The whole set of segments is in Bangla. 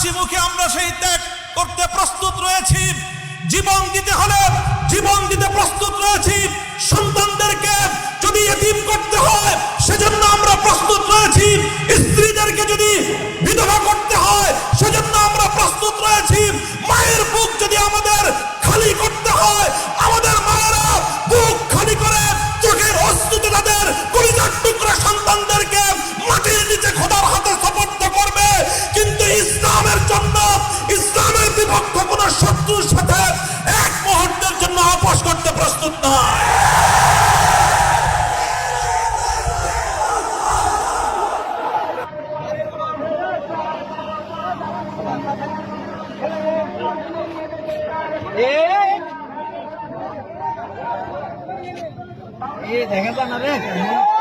হাসি মুখে আমরা সেই ত্যাগ করতে প্রস্তুত রয়েছি। জীবন দিতে হলে জীবন দিতে প্রস্তুত রয়েছি। সন্তানদেরকে যদি এতিম করতে হয়, সেজন্য আমরা প্রস্তুত রয়েছি। স্ত্রীদেরকে যদি বিধবা করতে হয়, সেজন্য আমরা প্রস্তুত রয়েছি। মায়ের বুক যদি আমাদের এ देखा था ना রে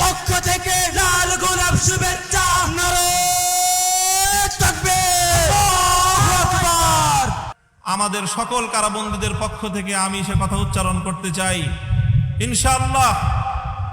পক্ষ থেকে লাল গোলাপ শুভেচ্ছা। আমাদের সকল কারাবন্দীদের পক্ষ থেকে আমি সে কথা উচ্চারণ করতে চাই। ইনশাআল্লাহ